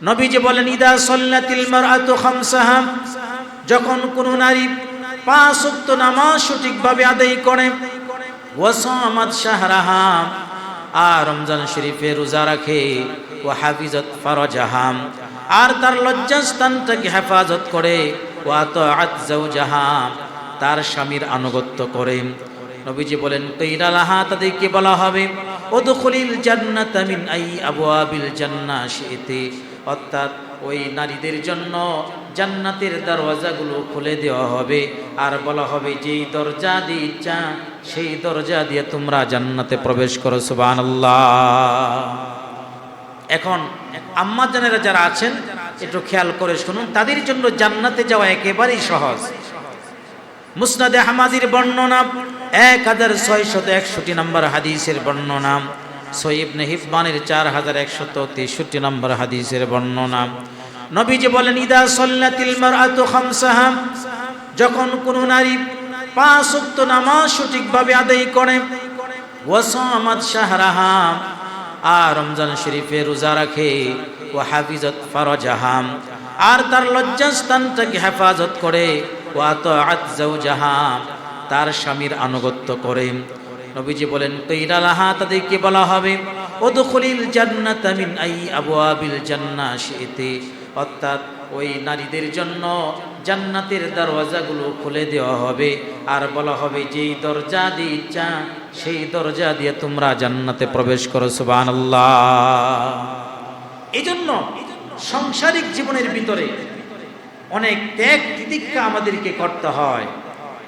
নবীজি বলেন, ইদা সল্লাতিল মারআতু খামসাহা যখন কোন নারী পাঁচ ওয়াক্ত নামাজ সঠিকভাবে আদায় করে, ওয়াসামাত শাহরাহা আর রমজান শরীফে রোজা রাখে ও হাফিজত ফারজাহাম আর তার লজ্জাস্থানটাকে হেফাজত করে ও আত জাহাম তার স্বামীর আনুগত্য করে। নবীজি বলেন কৈরালাহা তাদেরকে বলা হবে ওদখলিল জান্নাত মিন আই আবওয়াবিল জান্নাহ শিতে অর্থাৎ ওই নারীদের জন্য জান্নাতের দরওয়াজাগুলো খুলে দেওয়া হবে। আর বলা হবে, যেই দরজা দিয়ে ইচ্ছা, সেই দরজা দিয়ে তোমরা জান্নাতে প্রবেশ করো, সুবহানাল্লাহ। এখন আম্মা জানেরা যারা আছেন, একটু খেয়াল করে শুনুন, তাদের জন্য জান্নাতে যাওয়া একেবারেই সহজ। মুসনাদে হামাদির বর্ণনা, এক হাজার ছয়শত একষট্টি নম্বর হাদিসের বর্ণনা। সৈব নেহিবানের চার হাজার একশত তেষট্টি নম্বর হাদিসের বর্ণনা। নবীজি বলেন, ইদা সল্লাতিল মারআতু খামসাহা। যখন কোন নারী পাঁচ ওয়াক্ত নামাজ সঠিকভাবে আদায় করে, ওয়াসামাত শাহরাহা। আর রমজান শরীফে রোজা রাখে ও হাফিজত ফারজাহাম আর তার লজ্জাস্থানটাকে হেফাজত করে ও আত জাহাম তার স্বামীর আনুগত্য করে। নবীজি বলেন কৈরালাহা তাদেরকে বলা হবে ওদখলিল জান্নাত মিন আই আবওয়াবিল জান্নাহ শিতে অর্থাৎ ওই নারীদের জন্য জান্নাতের দরওয়াজাগুলো খুলে দেওয়া হবে। আর বলা হবে, যেই দরজা দিয়ে ইচ্ছা, সেই দরজা দিয়ে তোমরা জান্নাতে প্রবেশ করো, সুবহানাল্লাহ। এই জন্য সাংসারিক জীবনের ভিতরে অনেক ত্যাগ তিতিক্ষা আমাদেরকে করতে হয়।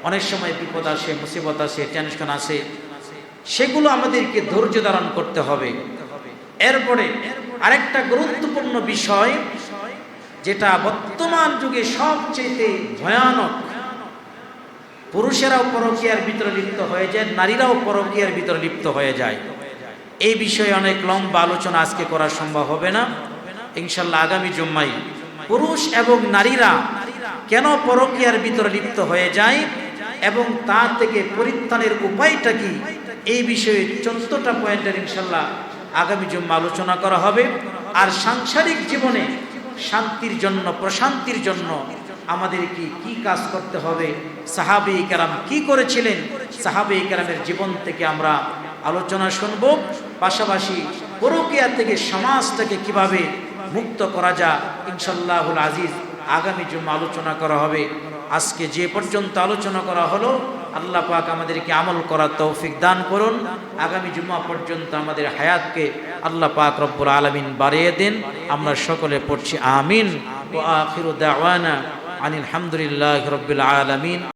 অনেক সময় বিপদ আসে, মুসিবত আসে, টেনশন আসে। সেগুলো আমাদেরকে ধৈর্য ধারণ করতে হবে। এরপরে আরেকটা গুরুত্বপূর্ণ বিষয়, যেটা বর্তমান যুগে সবচেয়ে ভয়ানক। পুরুষেরাও পরকীয়ার ভিতরে লিপ্ত হয়ে যায়, নারীরাও পরকীয়ার ভিতরে লিপ্ত হয়ে যায়। এই বিষয়ে অনেক লম্বা আলোচনা আজকে করা সম্ভব হবে না। ইনশাল্লাহ আগামী জুম্মাই পুরুষ এবং নারীরা কেন পরকীয়ার ভিতরে লিপ্ত হয়ে যায়? এবং তা থেকে পরিত্রাণের উপায়টা কি? এই বিষয়ে চোদ্দটা পয়েন্টের ইনশাল্লাহ আগামী জুম্মা আলোচনা করা হবে। আর সাংসারিক জীবনে শান্তির জন্য, প্রশান্তির জন্য আমাদের কি কি কাজ করতে হবে? সাহাবি কেরাম কি করেছিলেন? সাহাবি কেরামের জীবন থেকে আমরা আলোচনা শুনব। পাশাপাশি পরকিয়া থেকে সমাজটাকে কীভাবে মুক্ত করা যা ইনশাল্লাহুল আজিজ আগামী জুম আলোচনা করা হবে। আজকে যে পর্যন্ত আলোচনা করা হলো, আল্লাহ পাক আমাদেরকে আমল করার তৌফিক দান করুন। আগামী জুমা পর্যন্ত আমাদের হায়াতকে আল্লাহ পাক রব্বুল আলমিন বাড়িয়ে দিন। আমরা সকলে পড়ছি আমিন। ও আখির দাওয়ানা আনিল হামদুলিল্লাহ রব্বুল আলমিন।